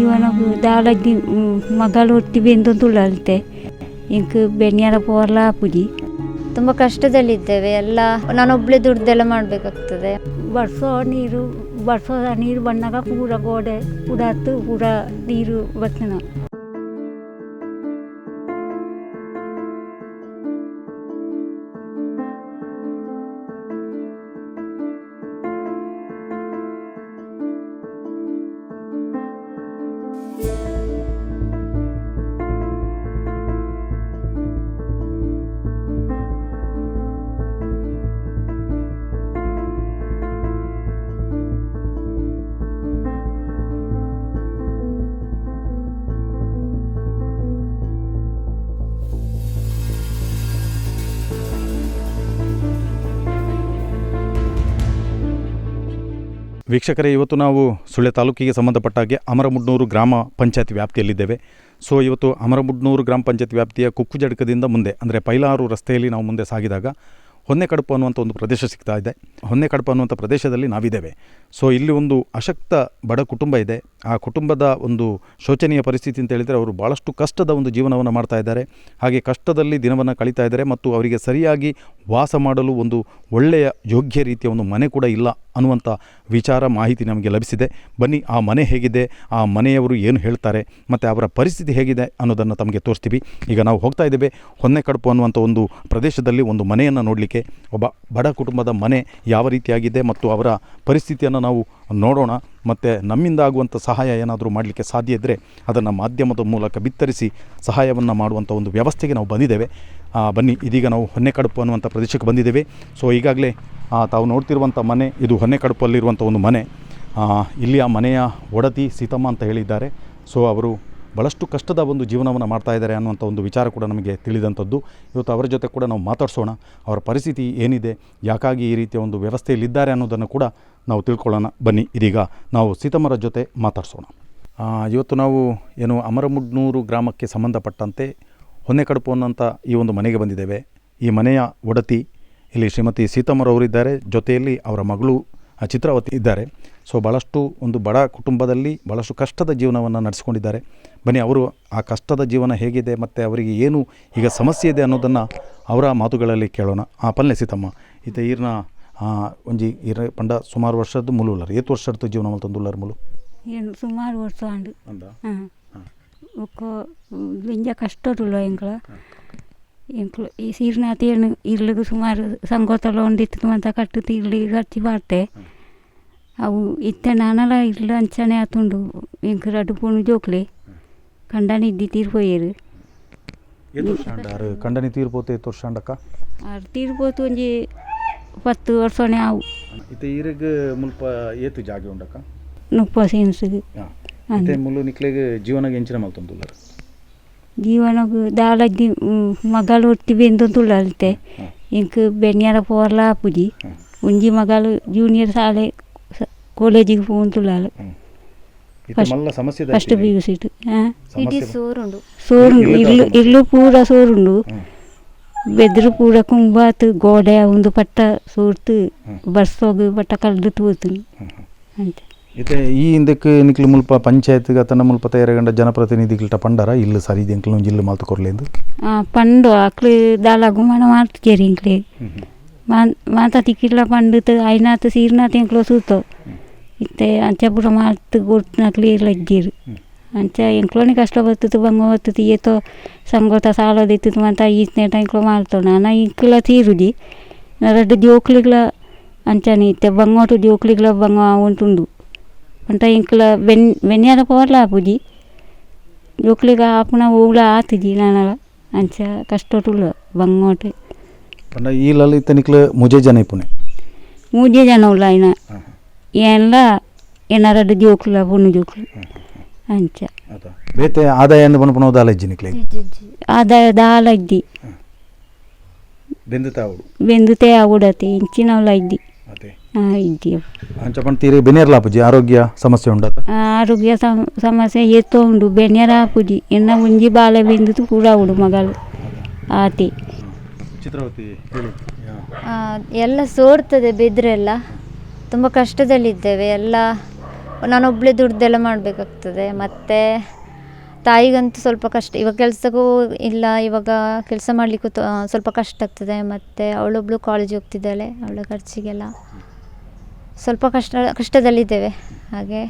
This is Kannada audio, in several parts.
இவனுக்கு தாளி மகள் ஒட்டி வெந்தும் துள்ளல்தே எனக்கு ಬೆನ್ನೆಲ್ಲ ಪೋರ್ಲ ಪುಡಿ. ತುಂಬ ಕಷ್ಟದಲ್ಲಿದ್ದೇವೆ ಎಲ್ಲ ನಾನೊಬ್ಬಳೇ ದುಡ್ದೆಲ್ಲ ಮಾಡಬೇಕಾಗ್ತದೆ. ಬರ್ಸೋ ನೀರು ಬರ್ಸೋ ನೀರು ಬಂದಾಗ ಪೂರ ಗೋಡೆ ಪೂರ ಹತ್ತು ಪೂರ ನೀರು ಬರ್ತೀನಿ. ವೀಕ್ಷಕರೇ, ಇವತ್ತು ನಾವು ಸುಳ್ಯ ತಾಲೂಕಿಗೆ ಸಂಬಂಧಪಟ್ಟ ಹಾಗೆ ಅಮರಮುಡ್ನೂರು ಗ್ರಾಮ ಪಂಚಾಯತ್ ವ್ಯಾಪ್ತಿಯಲ್ಲಿದ್ದೇವೆ. ಸೊ, ಇವತ್ತು ಅಮರಮುಡ್ನೂರು ಗ್ರಾಮ ಪಂಚಾಯತ್ ವ್ಯಾಪ್ತಿಯ ಕುಕ್ಕು ಜಡಕದಿಂದ ಮುಂದೆ, ಅಂದರೆ ಪೈಲಾರು ರಸ್ತೆಯಲ್ಲಿ ನಾವು ಮುಂದೆ ಸಾಗಿದಾಗ ಹೊನ್ನೆಕಡುಪು ಅನ್ನುವಂಥ ಒಂದು ಪ್ರದೇಶ ಸಿಗ್ತಾ ಇದೆ. ಹೊನ್ನೆಕಡುಪು ಅನ್ನುವಂಥ ಪ್ರದೇಶದಲ್ಲಿ ನಾವಿದ್ದೇವೆ. ಸೊ ಇಲ್ಲಿ ಒಂದು ಅಶಕ್ತ ಬಡ ಕುಟುಂಬ ಇದೆ. ಆ ಕುಟುಂಬದ ಒಂದು ಶೋಚನೀಯ ಪರಿಸ್ಥಿತಿ ಅಂತ ಹೇಳಿದರೆ ಅವರು ಭಾಳಷ್ಟು ಕಷ್ಟದ ಒಂದು ಜೀವನವನ್ನು ಮಾಡ್ತಾ ಇದ್ದಾರೆ. ಹಾಗೆ ಕಷ್ಟದಲ್ಲಿ ದಿನವನ್ನು ಕಳೀತಾ ಇದ್ದಾರೆ ಮತ್ತು ಅವರಿಗೆ ಸರಿಯಾಗಿ ವಾಸ ಮಾಡಲು ಒಂದು ಒಳ್ಳೆಯ ಯೋಗ್ಯ ರೀತಿಯ ಒಂದು ಮನೆ ಕೂಡ ಇಲ್ಲ ಅನ್ನುವಂಥ ವಿಚಾರ ಮಾಹಿತಿ ನಮಗೆ ಲಭಿಸಿದೆ. ಬನ್ನಿ, ಆ ಮನೆ ಹೇಗಿದೆ? ಆ ಮನೆಯವರು ಏನು ಹೇಳ್ತಾರೆ? ಮತ್ತು ಅವರ ಪರಿಸ್ಥಿತಿ ಹೇಗಿದೆ ಅನ್ನೋದನ್ನು ತಮಗೆ ತೋರಿಸ್ತೀವಿ. ಈಗ ನಾವು ಹೋಗ್ತಾ ಇದ್ದೇವೆ. ಹೊನ್ನೆಕಡುಪು ಅನ್ನುವಂಥ ಒಂದು ಪ್ರದೇಶದಲ್ಲಿ ಒಂದು ಮನೆಯನ್ನು ನೋಡಲಿಕ್ಕೆ. ಒಬ್ಬ ಬಡ ಕುಟುಂಬದ ಮನೆ ಯಾವ ರೀತಿಯಾಗಿದೆ ಮತ್ತು ಅವರ ಪರಿಸ್ಥಿತಿಯನ್ನು ನಾವು ನೋಡೋಣ, ಮತ್ತು ನಮ್ಮಿಂದ ಆಗುವಂಥ ಸಹಾಯ ಏನಾದರೂ ಮಾಡಲಿಕ್ಕೆ ಸಾಧ್ಯ ಇದ್ದರೆ ಅದನ್ನು ಮಾಧ್ಯಮದ ಮೂಲಕ ಬಿತ್ತರಿಸಿ ಸಹಾಯವನ್ನು ಮಾಡುವಂಥ ಒಂದು ವ್ಯವಸ್ಥೆಗೆ ನಾವು ಬಂದಿದ್ದೇವೆ. ಬನ್ನಿ, ಇದೀಗ ನಾವು ಹೊನ್ನೆಕಡುಪು ಅನ್ನುವಂಥ ಪ್ರದೇಶಕ್ಕೆ ಬಂದಿದ್ದೇವೆ. ಸೊ ಈಗಾಗಲೇ ತಾವು ನೋಡ್ತಿರುವಂಥ ಮನೆ, ಇದು ಹೊನ್ನೆಕಡುಪಲ್ಲಿರುವಂಥ ಒಂದು ಮನೆ. ಇಲ್ಲಿ ಆ ಮನೆಯ ಒಡತಿ ಸೀತಮ್ಮ ಅಂತ ಹೇಳಿದ್ದಾರೆ. ಸೊ ಅವರು ಭಾಳಷ್ಟು ಕಷ್ಟದ ಒಂದು ಜೀವನವನ್ನು ಮಾಡ್ತಾ ಇದ್ದಾರೆ ಅನ್ನುವಂಥ ಒಂದು ವಿಚಾರ ಕೂಡ ನಮಗೆ ತಿಳಿದಂಥದ್ದು. ಇವತ್ತು ಅವರ ಜೊತೆ ಕೂಡ ನಾವು ಮಾತಾಡ್ಸೋಣ. ಅವರ ಪರಿಸ್ಥಿತಿ ಏನಿದೆ? ಯಾಕಾಗಿ ಈ ರೀತಿಯ ಒಂದು ವ್ಯವಸ್ಥೆಯಲ್ಲಿದ್ದಾರೆ ಅನ್ನೋದನ್ನು ಕೂಡ ನಾವು ತಿಳ್ಕೊಳ್ಳೋಣ. ಬನ್ನಿ, ಇದೀಗ ನಾವು ಸೀತಮ್ಮರ ಜೊತೆ ಮಾತಾಡ್ಸೋಣ. ಇವತ್ತು ನಾವು ಏನು ಅಮರಮುಡ್ನೂರು ಗ್ರಾಮಕ್ಕೆ ಸಂಬಂಧಪಟ್ಟಂತೆ ಹೊನ್ನೆಕಡುಪು ಅನ್ನೋಂಥ ಈ ಒಂದು ಮನೆಗೆ ಬಂದಿದ್ದೇವೆ. ಈ ಮನೆಯ ಒಡತಿ ಇಲ್ಲಿ ಶ್ರೀಮತಿ ಸೀತಮ್ಮರವರಿದ್ದಾರೆ. ಜೊತೆಯಲ್ಲಿ ಅವರ ಮಗಳು ಚಿತ್ರಾವತಿ ಇದ್ದಾರೆ. ಸೊ ಭಾಳಷ್ಟು ಒಂದು ಬಡ ಕುಟುಂಬದಲ್ಲಿ ಭಾಳಷ್ಟು ಕಷ್ಟದ ಜೀವನವನ್ನು ನಡೆಸ್ಕೊಂಡಿದ್ದಾರೆ. ಬನ್ನಿ ಅವರು ಆ ಕಷ್ಟದ ಜೀವನ ಹೇಗಿದೆ ಮತ್ತು ಅವರಿಗೆ ಏನು ಈಗ ಸಮಸ್ಯೆ ಇದೆ ಅನ್ನೋದನ್ನು ಅವರ ಮಾತುಗಳಲ್ಲಿ ಕೇಳೋಣ. ಆ ಪಲ್ಲೆ ಸೀತಮ್ಮ ಈತ ಈರ್ನ ಒಂಜಿ ಈರ ಪಂಡ ಸುಮಾರು ವರ್ಷದ್ದು ಮುಲುಲ್ಲರ್ ಏತ್ ವರ್ಷದ ಜೀವನ ಮಲ್ತೊಂದುಲ್ಲರ್ ಮುಲು? ಏನು ಸುಮಾರು ವರ್ಷ ಅಂಡು ಕಷ್ಟದುಲ್ಲ ಎಂಕ್ಲು ಈ ಸೀರ್ನ ತೇಣು ಇರ್ಲಿಗೂ ಸುಮಾರು ಸಂಗೋತಲ ಒಂದಿತ್ತು ಅಂತ ಕಟ್ಟುತ್ತಿ ಇಲ್ಲಿ ಖರ್ಚು ಪಾಡ್ತೆ. ಅವು ಇತ್ತೆ ನಾನಲ್ಲ ಇಲ್ಲ ಅಂಚನೆ ಆತುಂಡು ಎಂಕ್ ರಡ್ಡು ಪೂಣು ಜೋಕ್ಲೆ. ಕಂಡನಿದ್ದಿ ತೀರ್ಪೋಯರು. ಕಂಡನಿ ತೀರ್ಪೋತೆ ತೋರ್ಸಂಡಕ್ಕ ತೀರ್ಪೋತು ಒಂಜಿ ಪತ್ತು ವರ್ಷನೆ ಆವು. ಇತ್ತೆ ಈರಿಗೆ ಮುಲ್ಪ ಏತು ಜಾಗೆ ಉಂಡಕ್ಕ? ನುಪ್ಪ ಸೇನ್ಸಿಗೆ. ಮುಲು ನಿಕ್ಲೆಗೆ ಜೀವನಗೆ ಎಂಚಿನ ಜೀವನಕ್ಕೆ ದಾಳಜ್ಜಿ ಮಗಳು ಒಟ್ಟಿ ಬೆಂದು ತುಳಲ್ತೆ ಇಂಕ್ ಬೆನ್ಯಾರ ಪೋರ್ಲ ಆಪುಜಿ ಒಂಜಿ ಮಗಳು ಜೂನಿಯರ್ ಶಾಲೆ ಕಾಲೇಜಿಗೆ ಫೋನ್ ತುಳಾಳು ಫಸ್ಟ್ ಪಿ ಯು ಸೀಟ್ ಸೋರುಂಡು ಸೋರುಂಡು ಇರ್ಲು ಇರ್ಲು ಪೂರ ಸೋರುಂಡು ಬೆದ್ರು ಪೂರ ಕುಂಬಾತು ಗೋಡೆ ಒಂದು ಪಟ್ಟ ಸೂರ್ತು ಬರ್ಸೋಗು ಪಟ್ಟ ಕಲ್ದು ತೂತು ಅಂತೆ ಇತ್ತೆ ಈ ಹಿಂದಕ್ಕೆ ನಿಕ್ಲು ಮುಲ್ಪ ಪಂಚಾಯತ್ಗೆ ಅತನ ಮುಲ್ಪ ತಯಾರಗಂಡ ಜನಪ್ರತಿನಿಧಿಗಳಟ ಪಂಡಾರ? ಇಲ್ಲ ಸರಿ ಇಂಕ್ಲು ಜಿಲ್ಲು ಮಾತು ಕೊರ್ಲೆಂದು ಪಂಡು ಅಕ್ಲು ದಾಲಾಗು ಮಣ ಮಾಡ್ತೀರಿ ಇಂಕ್ಲೆ ಮಾತಾ ತಿಕ್ಕಿಲ್ಲ ಪಂಡು ಐನಾತ ಸೀರ್ನಾತ ಎಂಕ್ಲು ಸೂತೋ ಇತ್ತೆ ಅಂಚ ಪುರ ಮಾತು ಗೊತ್ತಿನಕ್ಲಿ ಇಲ್ಲ ಇದ್ದೀರಿ. ಅಂಚ ಎಂಕ್ಲೋನೆ ಕಷ್ಟ ಬರ್ತದೆ ಬಂಗ ಬರ್ತದೆ ಏತೋ ಸಂಗೋತ ಸಾಲದ ಇತ್ತು ಅಂತ ಈಚನೆ ಟೈಂಕ್ಲು ಮಾಡ್ತೋ ನಾನು ಇಂಕ್ಲ ತೀರುಡಿ ನರಡ್ಡು ಜೋಕ್ಲಿಗ್ಲ ಅಂಚನೆ ಇತ್ತೆ ಬಂಗೋಟು ಜೋಕ್ಲಿಗ್ಲ ಬಂಗ ಉಂಟುಂಡು. ಅಂತ ಇಂಕ್ಲ ಬೆನ್ ಬೆನ್ಯಾದ ಪೋರ್ಲ ಆಪುಜಿ ಜೋಕ್ಲಿಗ ಆಪ್ನ ಹೋಗ್ಲ ಆತುಜಿ ನನಗ ಅಂಚ ಕಷ್ಟೋಟುಲ್ಲ ಬಂಗೋಟೆ ಪಂಡ ಈ ಲಲ್ಲಿ ತನಿಕ್ಲ ಮುಜೆ ಜನ ಇಪ್ಪುನೆ ಮುಜೆ ಜನ ಉಲ್ಲ ಇನ ಏನಲ್ಲ ಏನಾರ ಅದು ಜೋಕ್ಲ ಪುನ್ ಜೋಕ್ಲ ಅಂಚ ಬೇತೆ ಆದಾಯ ಏನು ಬಂದು ಪುನೋ ದಾಲ ಇಜ್ಜಿ ನಿಕ್ಲೆ ಆದಾಯ ದಾಲ ಇದ್ದಿ ಬೆಂದುತ್ತಾ ಬೆಂದುತ್ತೆ ಆಗುಡತಿ ಇಂಚಿನ ಉಲ್ಲ ಇದ್ದಿ ಆ, ಇದ್ದಿ ಅಂಚ ಪಂಡ ತೀರಿ ಬೆನೇರ್ಲ ಅಪ್ಪುಜಿ ಆರೋಗ್ಯ ಸಮಸ್ಯೆ ಉಂಟು ಆರೋಗ್ಯ ಸಮ- ಸಮಸ್ಯೆ ಎತ್ತೋ ಉಂಡು ಬೆನ್ಯರ ಪುಜಿ. ಎನ್ನ ಒಂಜಿ ಬಾಲೆ ಬೆಂದಿತು ಕೂಡ ಉಡು ಮಗಳು ಆತಿ. ಚಿತ್ರವತಿ ಹೇಳಿ. ಆ, ಎಲ್ಲ ಸೋರ್ತದೆ ಬಿದ್ರೆಲ್ಲ. ತುಂಬ ಕಷ್ಟದಲ್ಲಿದ್ದೇವೆ. ಎಲ್ಲ ನಾನೊಬ್ಬಳೇ ದುಡ್ದೆಲ್ಲ ಮಾಡಬೇಕಾಗ್ತದೆ. ಮತ್ತು ತಾಯಿಗಂತೂ ಸ್ವಲ್ಪ ಕಷ್ಟ. ಇವಾಗ ಕೆಲಸಕ್ಕೂ ಇಲ್ಲ. ಇವಾಗ ಕೆಲಸ ಮಾಡಲಿಕ್ಕೂ ಸ್ವಲ್ಪ ಕಷ್ಟ ಆಗ್ತದೆ. ಮತ್ತು ಅವಳೊಬ್ಳು ಕಾಲೇಜ್ ಹೋಗ್ತಿದ್ದಾಳೆ. ಅವಳ ಖರ್ಚಿಗೆಲ್ಲ. ಸ್ವಲ್ಪ ಕಷ್ಟ ಕಷ್ಟದಲ್ಲಿದ್ದೇವೆ. ಹಾಗೆ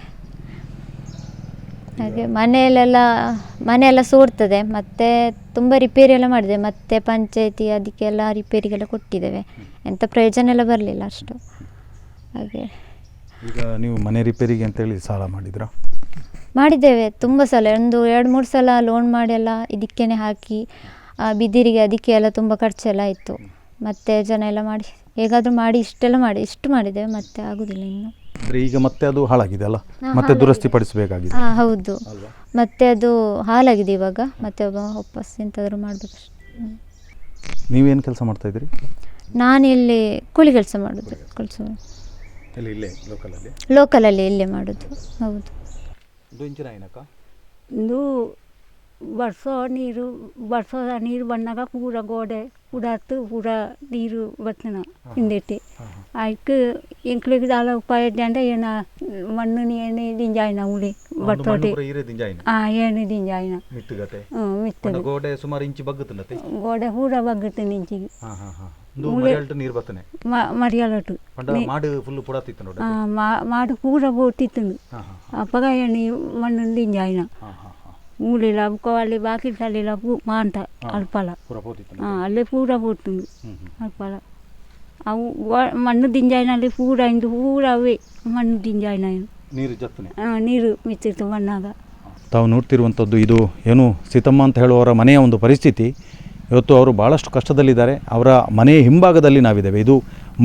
ಹಾಗೆ ಮನೆಯಲ್ಲೆಲ್ಲ ಮನೆಯೆಲ್ಲ ಸೋರ್ತದೆ. ಮತ್ತು ತುಂಬ ರಿಪೇರಿ ಎಲ್ಲ ಮಾಡಿದೆ. ಮತ್ತು ಪಂಚಾಯಿತಿ ಅದಕ್ಕೆಲ್ಲ ರಿಪೇರಿಗೆಲ್ಲ ಕೊಟ್ಟಿದ್ದೇವೆ. ಎಂಥ ಪ್ರಯೋಜನ ಎಲ್ಲ ಬರಲಿಲ್ಲ ಅಷ್ಟು. ಹಾಗೆ. ಈಗ ನೀವು ಮನೆ ರಿಪೇರಿಗೆ ಅಂತೇಳಿ ಸಾಲ ಮಾಡಿದ್ರಾ? ಮಾಡಿದ್ದೇವೆ. ತುಂಬ ಸಲ ಒಂದು ಎರಡು ಮೂರು ಸಲ ಲೋನ್ ಮಾಡಿ ಎಲ್ಲ ಇದಕ್ಕೇ ಹಾಕಿ ಬಿದಿರಿಗೆ ಅದಕ್ಕೆ ಎಲ್ಲ ತುಂಬ ಖರ್ಚೆಲ್ಲ ಆಯಿತು. ಮತ್ತು ಜನ ಎಲ್ಲ ಮಾಡಿ ಹೇಗಾದರೂ ಮಾಡಿ ಇಷ್ಟೆಲ್ಲ ಮಾಡಿ ಇಷ್ಟು ಮಾಡಿದ್ದೇವೆ ಮತ್ತೆ ಆಗೋದಿಲ್ಲ ಇನ್ನು. ಅಂದರೆ ಈಗ ಮತ್ತೆ ಅದು ಹಾಳಾಗಿದೆ ಅಲ್ಲ? ಮತ್ತೆ ದುರಸ್ತಿ ಪಡಿಸಬೇಕಾಗಿದೆ. ಹಾಂ ಹೌದು. ಮತ್ತೆ ಅದು ಹಾಳಾಗಿದೆ ಇವಾಗ. ಮತ್ತೆ ಒಬ್ಬ ವಾಪಸ್ ಎಂತಾದರೂ ನೀವು ನೀವೇನು ಕೆಲಸ ಮಾಡ್ತಾ ಇದ್ರಿ ನಾನು ಇಲ್ಲಿ ಕೂಲಿ ಕೆಲಸ ಮಾಡೋದು ಕೆಲಸ. ಇಲ್ಲಿ ಇಲ್ಲೇ ಲೋಕಲಲ್ಲಿ ಲೋಕಲಲ್ಲಿ ಇಲ್ಲೇ ಮಾಡೋದು. ಹೌದು. ಒಂದು ಇಂಚಿನ ಏನಕ್ಕ ಇದು ವರ್ಷ ನೀರು ವರ್ಷದ ನೀರು ಬಂದಾಗ ಪೂರ ಗೋಡೆ ಉಡಾತು ಪೂರ ನೀರು ಬರ್ತನ ಹಿಂದಿಟ್ಟು. ಅದಕ್ಕೆ ಎಂಕ್ಳಿಗೆ ದಾಲ ಉಪಾಯ ಅಂದ್ರೆ ಏನ ಮಣ್ಣು ಏನು ದಿಂಜಾಯಿನ ಉಳಿ ಬರ್ತೋಟಿ ಆ ಏನು ದಿಂಜಾಯಿನ. ಹ್ಞೂ ಮಿತ್ತದು ಗೋಡೆ ಸುಮಾರು ಇಂಚು ಬಗ್ಗುತ್ತಲ್ಲತ್ತೆ ಗೋಡೆ ಪೂರ ಬಗ್ಗುತ್ತೆ ಇಂಚಿಗೆ. ಹಾಂ ಹಾಂ ಹಾಂ. ನೀರು ಬರ್ತಾನೆ ಮರಿಯಾಲಟು ಮಾಡು ಫುಲ್ ಪುಡಾತಿತ್ತು ನೋಡಿ ಮಾಡು ಪೂರ ಬೋಟಿತ್ತು ಹಾಂ ಹಾಂ ಅಪ್ಪಗ ಎಣ್ಣೆ ಮಣ್ಣು ದಿಂಜಾಯಿನ. ಹಾಂ ಹಾಂ ಹಾಂ. ఊళ్ళో అమ్ముకోవాలి బాకి చల్లిలా మా అంట అల్పాల అల్లే పూర పోతుంది అల్పాల ಅವು ಮಣ್ಣು ದಿಂಜಾಯಿನಲ್ಲಿ ಪೂರ ಇಂದು ಪೂರ ಅವೇ ಮಣ್ಣು ದಿಂಜಾಯಿನ ನೀರು ನೀರು ಮಿಚ್ಚಿತ್ತು ಮಣ್ಣಾಗ. ತಾವು ನೋಡ್ತಿರುವಂಥದ್ದು ಇದು ಏನು ಸೀತಮ್ಮ ಅಂತ ಹೇಳುವವರ ಮನೆಯ ಒಂದು ಪರಿಸ್ಥಿತಿ. ಇವತ್ತು ಅವರು ಭಾಳಷ್ಟು ಕಷ್ಟದಲ್ಲಿದ್ದಾರೆ. ಅವರ ಮನೆಯ ಹಿಂಭಾಗದಲ್ಲಿ ನಾವಿದ್ದೇವೆ. ಇದು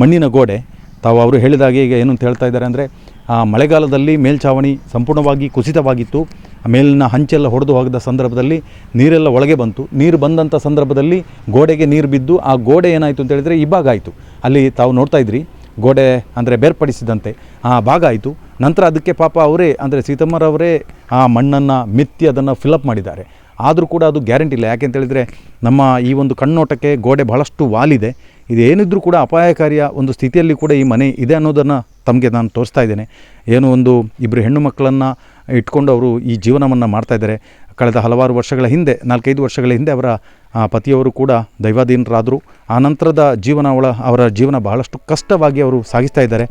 ಮಣ್ಣಿನ ಗೋಡೆ. ತಾವು ಅವರು ಹೇಳಿದಾಗ ಈಗ ಏನು ಅಂತ ಹೇಳ್ತಾ ಇದ್ದಾರೆ ಅಂದರೆ ಆ ಮಳೆಗಾಲದಲ್ಲಿ ಮೇಲ್ಛಾವಣಿ ಸಂಪೂರ್ಣವಾಗಿ ಕುಸಿತವಾಗಿತ್ತು. ಮೇಲಿನ ಹಂಚೆಲ್ಲ ಹೊಡೆದು ಹೋಗದ ಸಂದರ್ಭದಲ್ಲಿ ನೀರೆಲ್ಲ ಒಳಗೆ ಬಂತು. ನೀರು ಬಂದಂಥ ಸಂದರ್ಭದಲ್ಲಿ ಗೋಡೆಗೆ ನೀರು ಬಿದ್ದು ಆ ಗೋಡೆ ಏನಾಯಿತು ಅಂತ ಹೇಳಿದರೆ ಭಾಗ ಆಯಿತು. ಅಲ್ಲಿ ತಾವು ನೋಡ್ತಾ ಇದ್ರಿ, ಗೋಡೆ ಅಂದರೆ ಬೇರ್ಪಡಿಸಿದಂತೆ ಆ ಭಾಗ ಆಯಿತು. ನಂತರ ಅದಕ್ಕೆ ಪಾಪ ಅವರೇ ಅಂದರೆ ಸೀತಮ್ಮರವರೇ ಆ ಮಣ್ಣನ್ನು ಮಿತ್ತಿ ಅದನ್ನು ಫಿಲಪ್ ಮಾಡಿದ್ದಾರೆ. ಆದರೂ ಕೂಡ ಅದು ಗ್ಯಾರಂಟಿ ಇಲ್ಲ. ಯಾಕೆ ಹೇಳಿದರೆ ನಮ್ಮ ಈ ಒಂದು ಕಣ್ಣೋಟಕ್ಕೆ ಗೋಡೆ ಬಹಳಷ್ಟು ವಾಲಿದೆ. ಇದು ಏನಿದ್ರೂ ಕೂಡ ಅಪಾಯಕಾರಿಯ ಒಂದು ಸ್ಥಿತಿಯಲ್ಲಿ ಕೂಡ ಈ ಮನೆ ಇದೆ ಅನ್ನೋದನ್ನು ತಮಗೆ ನಾನು ತೋರಿಸ್ತಾ ಇದ್ದೇನೆ. ಏನು ಒಂದು ಇಬ್ಬರು ಹೆಣ್ಣು ಮಕ್ಕಳನ್ನು ಇಟ್ಕೊಂಡು ಅವರು ಈ ಜೀವನವನ್ನು ಮಾಡ್ತಾ ಇದ್ದಾರೆ. ಕಳೆದ ಹಲವಾರು ವರ್ಷಗಳ ಹಿಂದೆ, ನಾಲ್ಕೈದು ವರ್ಷಗಳ ಹಿಂದೆ ಅವರ ಪತಿಯವರು ಕೂಡ ದೈವಾಧೀನರಾದರು. ಆ ನಂತರದ ಜೀವನ ಒಳ, ಅವರ ಜೀವನ ಬಹಳಷ್ಟು ಕಷ್ಟವಾಗಿ ಅವರು ಸಾಗಿಸ್ತಾ ಇದ್ದಾರೆ.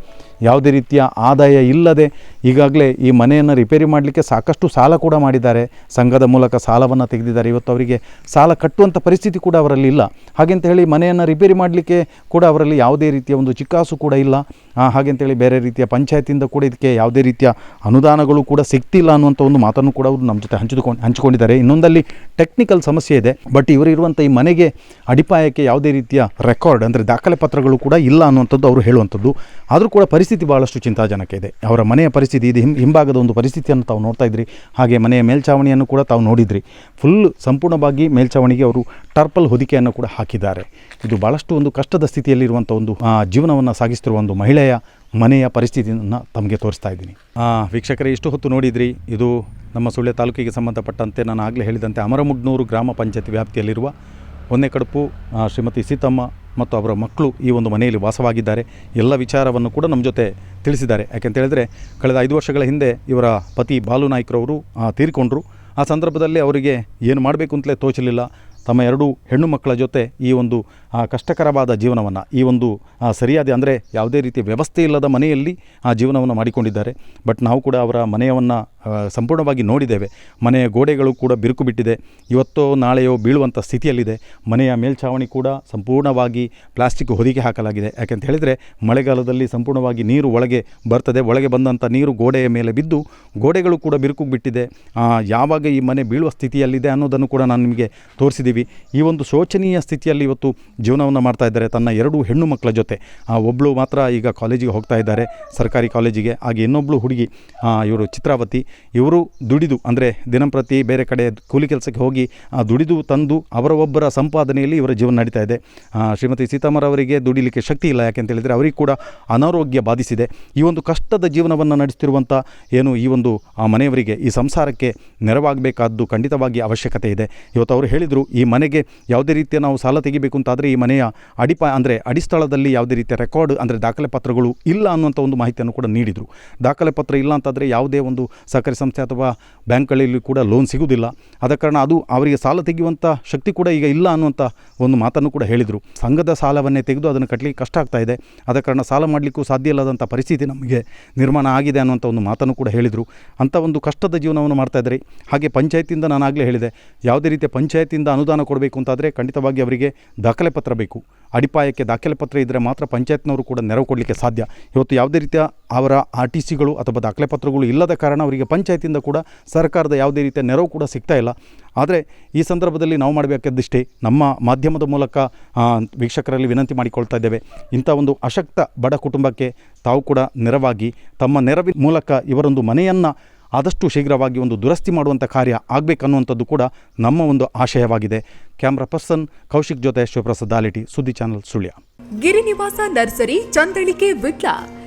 ಯಾವುದೇ ರೀತಿಯ ಆದಾಯ ಇಲ್ಲದೆ ಈಗಾಗಲೇ ಈ ಮನೆಯನ್ನು ರಿಪೇರಿ ಮಾಡಲಿಕ್ಕೆ ಸಾಕಷ್ಟು ಸಾಲ ಕೂಡ ಮಾಡಿದ್ದಾರೆ. ಸಂಘದ ಮೂಲಕ ಸಾಲವನ್ನು ತೆಗೆದಿದ್ದಾರೆ. ಇವತ್ತು ಅವರಿಗೆ ಸಾಲ ಕಟ್ಟುವಂಥ ಪರಿಸ್ಥಿತಿ ಕೂಡ ಅವರಲ್ಲಿ ಇಲ್ಲ. ಹಾಗೆಂತ ಹೇಳಿ ಮನೆಯನ್ನು ರಿಪೇರಿ ಮಾಡಲಿಕ್ಕೆ ಕೂಡ ಅವರಲ್ಲಿ ಯಾವುದೇ ರೀತಿಯ ಒಂದು ಚಿಕ್ಕಾಸು ಕೂಡ ಇಲ್ಲ. ಹಾಗೆಂತೇಳಿ ಬೇರೆ ರೀತಿಯ ಪಂಚಾಯತಿಯಿಂದ ಕೂಡ ಇದಕ್ಕೆ ಯಾವುದೇ ರೀತಿಯ ಅನುದಾನಗಳು ಕೂಡ ಸಿಗ್ತಿಲ್ಲ ಅನ್ನುವಂಥ ಒಂದು ಮಾತನ್ನು ಕೂಡ ಅವರು ನಮ್ಮ ಜೊತೆ ಹಂಚಿಕೊಂಡು ಹಂಚಿಕೊಂಡಿದ್ದಾರೆ. ಇನ್ನೊಂದಲ್ಲಿ ಟೆಕ್ನಿಕಲ್ ಸಮಸ್ಯೆ ಇದೆ ಬಟ್ ಇವರು ಇರುವಂಥ ಈ ಮನೆಗೆ ಅಡಿಪಾಯಕ್ಕೆ ಯಾವುದೇ ರೀತಿಯ ರೆಕಾರ್ಡ್ ಅಂದರೆ ದಾಖಲೆ ಪತ್ರಗಳು ಕೂಡ ಇಲ್ಲ ಅನ್ನುವಂಥದ್ದು ಅವರು ಹೇಳುವಂಥದ್ದು. ಆದರೂ ಕೂಡ ಪರಿಸ್ಥಿತಿ ಭಾಳಷ್ಟು ಚಿಂತಾಜನಕ ಇದೆ. ಅವರ ಮನೆಯ ಪರಿಸ್ಥಿತಿ ಇದು ಹಿಂ ಹಿಂಭಾಗದ ಒಂದು ಪರಿಸ್ಥಿತಿಯನ್ನು ತಾವು ನೋಡ್ತಾ ಇದ್ರಿ. ಹಾಗೆ ಮನೆಯ ಮೇಲ್ಛಾವಣಿಯನ್ನು ಕೂಡ ತಾವು ನೋಡಿದ್ರಿ. ಫುಲ್ ಸಂಪೂರ್ಣವಾಗಿ ಮೇಲ್ಛಾವಣಿಗೆ ಅವರು ಟರ್ಪಲ್ ಹೊದಿಕೆಯನ್ನು ಕೂಡ ಹಾಕಿದ್ದಾರೆ. ಇದು ಭಾಳಷ್ಟು ಒಂದು ಕಷ್ಟದ ಸ್ಥಿತಿಯಲ್ಲಿರುವಂಥ ಒಂದು ಜೀವನವನ್ನು ಸಾಗಿಸ್ತಿರುವ ಒಂದು ಮಹಿಳೆಯ ಮನೆಯ ಪರಿಸ್ಥಿತಿಯನ್ನು ತಮಗೆ ತೋರಿಸ್ತಾ ಇದ್ದೀನಿ. ವೀಕ್ಷಕರೇ, ಇಷ್ಟು ಹೊತ್ತು ನೋಡಿದ್ರಿ. ಇದು ನಮ್ಮ ಸುಳ್ಯ ತಾಲೂಕಿಗೆ ಸಂಬಂಧಪಟ್ಟಂತೆ ನಾನು ಆಗಲೇ ಹೇಳಿದಂತೆ ಅಮರಮುಡ್ನೂರು ಗ್ರಾಮ ಪಂಚಾಯತ್ ವ್ಯಾಪ್ತಿಯಲ್ಲಿರುವ ಒಂದೇ ಕಡುಪು ಶ್ರೀಮತಿ ಸೀತಮ್ಮ ಮತ್ತು ಅವರ ಮಕ್ಕಳು ಈ ಒಂದು ಮನೆಯಲ್ಲಿ ವಾಸವಾಗಿದ್ದಾರೆ. ಎಲ್ಲ ವಿಚಾರವನ್ನು ಕೂಡ ನಮ್ಮ ಜೊತೆ ತಿಳಿಸಿದ್ದಾರೆ. ಯಾಕೆಂತ ಹೇಳಿದ್ರೆ, ಕಳೆದ ಐದು ವರ್ಷಗಳ ಹಿಂದೆ ಇವರ ಪತಿ ಬಾಲು ನಾಯ್ಕರವರು ತೀರಿಕೊಂಡರು. ಆ ಸಂದರ್ಭದಲ್ಲಿ ಅವರಿಗೆ ಏನು ಮಾಡಬೇಕು ಅಂತಲೇ ತೋಚಲಿಲ್ಲ. ತಮ್ಮ ಎರಡು ಹೆಣ್ಣು ಮಕ್ಕಳ ಜೊತೆ ಈ ಒಂದು ಕಷ್ಟಕರವಾದ ಜೀವನವನ್ನು, ಈ ಒಂದು ಸರಿಯಾದ, ಅಂದರೆ ಯಾವುದೇ ರೀತಿಯ ವ್ಯವಸ್ಥೆ ಇಲ್ಲದ ಮನೆಯಲ್ಲಿ ಆ ಜೀವನವನ್ನು ಮಾಡಿಕೊಂಡಿದ್ದಾರೆ. ಬಟ್ ನಾವು ಕೂಡ ಅವರ ಮನೆಯನ್ನು ಸಂಪೂರ್ಣವಾಗಿ ನೋಡಿದ್ದೇವೆ. ಮನೆಯ ಗೋಡೆಗಳು ಕೂಡ ಬಿರುಕು ಬಿಟ್ಟಿದೆ. ಇವತ್ತೋ ನಾಳೆಯೋ ಬೀಳುವಂಥ ಸ್ಥಿತಿಯಲ್ಲಿದೆ. ಮನೆಯ ಮೇಲ್ಛಾವಣಿ ಕೂಡ ಸಂಪೂರ್ಣವಾಗಿ ಪ್ಲಾಸ್ಟಿಕ್ ಹೊದಿಕೆ ಹಾಕಲಾಗಿದೆ. ಯಾಕೆಂತ ಹೇಳಿದರೆ, ಮಳೆಗಾಲದಲ್ಲಿ ಸಂಪೂರ್ಣವಾಗಿ ನೀರು ಒಳಗೆ ಬರ್ತದೆ. ಒಳಗೆ ಬಂದಂಥ ನೀರು ಗೋಡೆಯ ಮೇಲೆ ಬಿದ್ದು ಗೋಡೆಗಳು ಕೂಡ ಬಿರುಕು ಬಿಟ್ಟಿದೆ. ಯಾವಾಗ ಈ ಮನೆ ಬೀಳುವ ಸ್ಥಿತಿಯಲ್ಲಿದೆ ಅನ್ನೋದನ್ನು ಕೂಡ ನಾನು ನಿಮಗೆ ತೋರಿಸಿದ್ದೀವಿ. ಈ ಒಂದು ಶೋಚನೀಯ ಸ್ಥಿತಿಯಲ್ಲಿ ಇವತ್ತು ಜೀವನವನ್ನು ಮಾಡ್ತಾ ಇದ್ದಾರೆ ತನ್ನ ಎರಡು ಹೆಣ್ಣು ಮಕ್ಕಳ ಜೊತೆ. ಒಬ್ಬಳು ಮಾತ್ರ ಈಗ ಕಾಲೇಜಿಗೆ ಹೋಗ್ತಾ ಇದ್ದಾರೆ. ಸರ್ಕಾರಿ ಕಾಲೇಜಿಗೆ. ಹಾಗೆ ಇನ್ನೊಬ್ಬಳು ಹುಡುಗಿ ಇವರು ಚಿತ್ರಾವತಿ. ಇವರು ದುಡಿದು, ಅಂದರೆ ದಿನಂಪ್ರತಿ ಬೇರೆ ಕಡೆ ಕೂಲಿ ಕೆಲಸಕ್ಕೆ ಹೋಗಿ, ಆ ದುಡಿದು ತಂದು ಅವರ ಒಬ್ಬರ ಸಂಪಾದನೆಯಲ್ಲಿ ಇವರ ಜೀವನ ನಡೀತಾ ಇದೆ. ಶ್ರೀಮತಿ ಸೀತಾರಾಮರವರಿಗೆ ದುಡಿಲಿಕ್ಕೆ ಶಕ್ತಿ ಇಲ್ಲ, ಯಾಕೆ ಅಂತ ಹೇಳಿದರೆ ಅವರಿಗೆ ಕೂಡ ಅನಾರೋಗ್ಯ ಬಾಧಿಸಿದೆ. ಈ ಒಂದು ಕಷ್ಟದ ಜೀವನವನ್ನು ನಡೆಸ್ತಿರುವಂಥ ಏನು ಈ ಒಂದು, ಆ ಮನೆಯವರಿಗೆ ಈ ಸಂಸಾರಕ್ಕೆ ನೆರವಾಗಬೇಕಾದ್ದು ಖಂಡಿತವಾಗಿ ಅವಶ್ಯಕತೆ ಇದೆ. ಇವತ್ತು ಅವರು ಹೇಳಿದರು, ಈ ಮನೆಗೆ ಯಾವುದೇ ರೀತಿಯ ನಾವು ಸಾಲ ತೆಗಿಬೇಕು ಅಂತಾದರೆ ಈ ಮನೆಯ ಅಡಿಪ, ಅಂದರೆ ಅಡಿಸ್ಥಳದಲ್ಲಿ ಯಾವುದೇ ರೀತಿಯ ರೆಕಾರ್ಡ್, ಅಂದರೆ ದಾಖಲೆ ಪತ್ರಗಳು ಇಲ್ಲ ಅನ್ನುವಂಥ ಒಂದು ಮಾಹಿತಿಯನ್ನು ಕೂಡ ನೀಡಿದರು. ದಾಖಲೆ ಪತ್ರ ಇಲ್ಲ ಅಂತಂದರೆ ಯಾವುದೇ ಒಂದು ಸಹಕಾರಿ ಸಂಸ್ಥೆ ಅಥವಾ ಬ್ಯಾಂಕ್ಗಳಲ್ಲಿ ಕೂಡ ಲೋನ್ ಸಿಗುವುದಿಲ್ಲ. ಆದ ಕಾರಣ ಅದು ಅವರಿಗೆ ಸಾಲ ತೆಗೆಯುವಂಥ ಶಕ್ತಿ ಕೂಡ ಈಗ ಇಲ್ಲ ಅನ್ನುವಂಥ ಒಂದು ಮಾತನ್ನು ಕೂಡ ಹೇಳಿದರು. ಸಂಘದ ಸಾಲವನ್ನೇ ತೆಗೆದು ಅದನ್ನು ಕಟ್ಟಲಿಕ್ಕೆ ಕಷ್ಟ ಆಗ್ತಾ ಇದೆ. ಆದ ಕಾರಣ ಸಾಲ ಮಾಡಲಿಕ್ಕೂ ಸಾಧ್ಯ ಇಲ್ಲದಂಥ ಪರಿಸ್ಥಿತಿ ನಮಗೆ ನಿರ್ಮಾಣ ಆಗಿದೆ ಅನ್ನುವಂಥ ಒಂದು ಮಾತನ್ನು ಕೂಡ ಹೇಳಿದರು. ಅಂಥ ಒಂದು ಕಷ್ಟದ ಜೀವನವನ್ನು ಮಾಡ್ತಾ ಇದ್ದಾರೆ. ಹಾಗೆ ಪಂಚಾಯತಿಯಿಂದ ನಾನು ಆಗಲೇ ಹೇಳಿದೆ, ಯಾವುದೇ ರೀತಿಯ ಪಂಚಾಯತಿಯಿಂದ ಅನುದಾನ ಕೊಡಬೇಕು ಅಂತಾದರೆ ಖಂಡಿತವಾಗಿ ಅವರಿಗೆ ದಾಖಲೆ ಪತ್ರ ಬೇಕು. ಅಡಿಪಾಯಕ್ಕೆ ದಾಖಲೆ ಪತ್ರ ಇದ್ದರೆ ಮಾತ್ರ ಪಂಚಾಯತ್ನವರು ಕೂಡ ನೆರವು ಕೊಡಲಿಕ್ಕೆ ಸಾಧ್ಯ. ಇವತ್ತು ಯಾವುದೇ ರೀತಿಯ ಅವರ ಆರ್ ಟಿ ಸಿಗಳು ಅಥವಾ ದಾಖಲೆ ಪತ್ರಗಳು ಇಲ್ಲದ ಕಾರಣ ಅವರಿಗೆ ಪಂಚಾಯತಿಯಿಂದ ಕೂಡ ಸರ್ಕಾರದ ಯಾವುದೇ ರೀತಿಯ ನೆರವು ಕೂಡ ಸಿಗ್ತಾ ಇಲ್ಲ. ಆದರೆ ಈ ಸಂದರ್ಭದಲ್ಲಿ ನಾವು ಮಾಡಬೇಕಾದಿಷ್ಟೇ ನಮ್ಮ ಮಾಧ್ಯಮದ ಮೂಲಕ ವೀಕ್ಷಕರಲ್ಲಿ ವಿನಂತಿ ಮಾಡಿಕೊಳ್ತಾ ಇದ್ದೇವೆ. ಇಂಥ ಒಂದು ಅಶಕ್ತ ಬಡ ಕುಟುಂಬಕ್ಕೆ ತಾವು ಕೂಡ ನೆರವಾಗಿ, ತಮ್ಮ ನೆರವಿನ ಮೂಲಕ ಇವರೊಂದು ಮನೆಯನ್ನು ಆದಷ್ಟು ಶೀಘ್ರವಾಗಿ ಒಂದು ದುರಸ್ತಿ ಮಾಡುವಂಥ ಕಾರ್ಯ ಆಗಬೇಕನ್ನುವಂಥದ್ದು ಕೂಡ ನಮ್ಮ ಒಂದು ಆಶಯವಾಗಿದೆ. ಕ್ಯಾಮ್ರಾ ಪರ್ಸನ್ ಕೌಶಿಕ್ ಜೊತೆ ಶಿವಪ್ರಸಾದ್ ದಾಲಿಟಿ, ಸುದ್ದಿ ಚಾನಲ್ ಸುಳ್ಯ. ಗಿರಿನಿವಾಸ ನರ್ಸರಿ, ಚಂದಳಿಕೆ ವಿಟ್ಲ.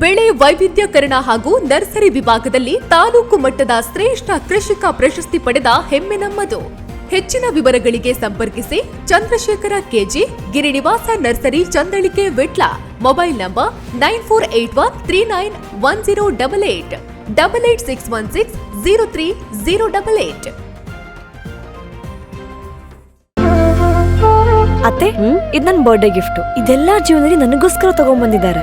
ಬೆಳೆ ವೈವಿಧ್ಯಕರಣ ಹಾಗೂ ನರ್ಸರಿ ವಿಭಾಗದಲ್ಲಿ ತಾಲೂಕು ಮಟ್ಟದ ಶ್ರೇಷ್ಠ ಕೃಷಿಕ ಪ್ರಶಸ್ತಿ ಪಡೆದ ಹೆಮ್ಮೆ ನಮ್ಮದು ಹೆಚ್ಚಿನ ವಿವರಗಳಿಗೆ ಸಂಪರ್ಕಿಸಿ Chandrashekara KG Girinivasa nursery Chandalike Vitla. Mobile number nine four eight one three nine one zero double eight double eight six one six zero three zero double eight. ಅತ್ತೆ ಇದು ನನ್ನ ಬರ್ಡೇ ಗಿಫ್ಟ್ ಇದೆಲ್ಲ ಜೀವನದಲ್ಲಿ ನನಗೋಸ್ಕರ ತಗೊಂಡ್ಬಂದಿದ್ದಾರೆ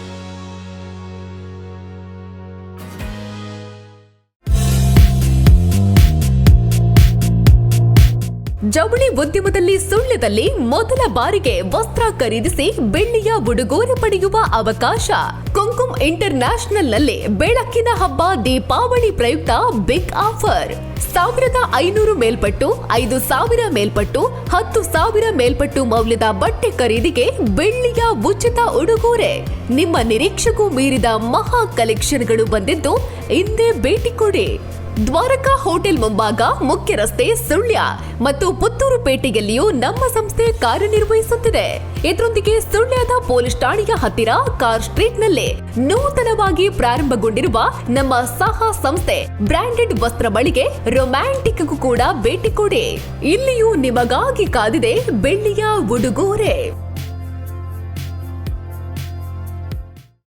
ಜವಳಿ ಉದ್ಯಮದಲ್ಲಿ ಸುಳ್ಯದಲ್ಲಿ ಮೊದಲ ಬಾರಿಗೆ ವಸ್ತ್ರ ಖರೀದಿಸಿ ಬೆಳ್ಳಿಯ ಉಡುಗೊರೆ ಪಡೆಯುವ ಅವಕಾಶ. ಕುಂಕುಮ್ ಇಂಟರ್ನಲ್ಲಿ ಬೆಳಕಿನ ಹಬ್ಬ ದೀಪಾವಳಿ ಪ್ರಯುಕ್ತ ಬಿಗ್ ಆಫರ್. ಸಾವಿರದ ಐನೂರು ಮೇಲ್ಪಟ್ಟು ಐದು ಸಾವಿರ ಮೇಲ್ಪಟ್ಟು ಹತ್ತು ಸಾವಿರ ಮೇಲ್ಪಟ್ಟು ಮೌಲ್ಯದ ಬಟ್ಟೆ ಖರೀದಿಗೆ ಬೆಳ್ಳಿಯ ಉಚಿತ ಉಡುಗೊರೆ. ನಿಮ್ಮ ನಿರೀಕ್ಷೆಗೂ ಮೀರಿದ ಮಹಾ ಕಲೆಕ್ಷನ್ಗಳು ಬಂದಿದ್ದು ಹಿಂದೆ ಭೇಟಿ ಕೊಡಿ. ದ್ವಾರಕಾ ಹೋಟೆಲ್ ಮುಂಭಾಗ ಮುಖ್ಯ ರಸ್ತೆ ಸುಳ್ಯ ಮತ್ತು ಪುತ್ತೂರು ಪೇಟೆಯಲ್ಲಿಯೂ ನಮ್ಮ ಸಂಸ್ಥೆ ಕಾರ್ಯನಿರ್ವಹಿಸುತ್ತಿದೆ. ಇದರೊಂದಿಗೆ ಸುಳ್ಯದ ಪೊಲೀಸ್ ಠಾಣೆಯ ಹತ್ತಿರ ಕಾರ್ ಸ್ಟ್ರೀಟ್ನಲ್ಲಿ ನೂತನವಾಗಿ ಪ್ರಾರಂಭಗೊಂಡಿರುವ ನಮ್ಮ ಸಹ ಸಂಸ್ಥೆ ಬ್ರಾಂಡೆಡ್ ವಸ್ತ್ರ ಬಳಿಗೆ ರೊಮ್ಯಾಂಟಿಕ್ ಕೂಡ ಭೇಟಿ ಕೊಡಿ. ಇಲ್ಲಿಯೂ ನಿಮಗಾಗಿ ಕಾದಿದೆ ಬೆಳ್ಳಿಯ ಉಡುಗೊರೆ.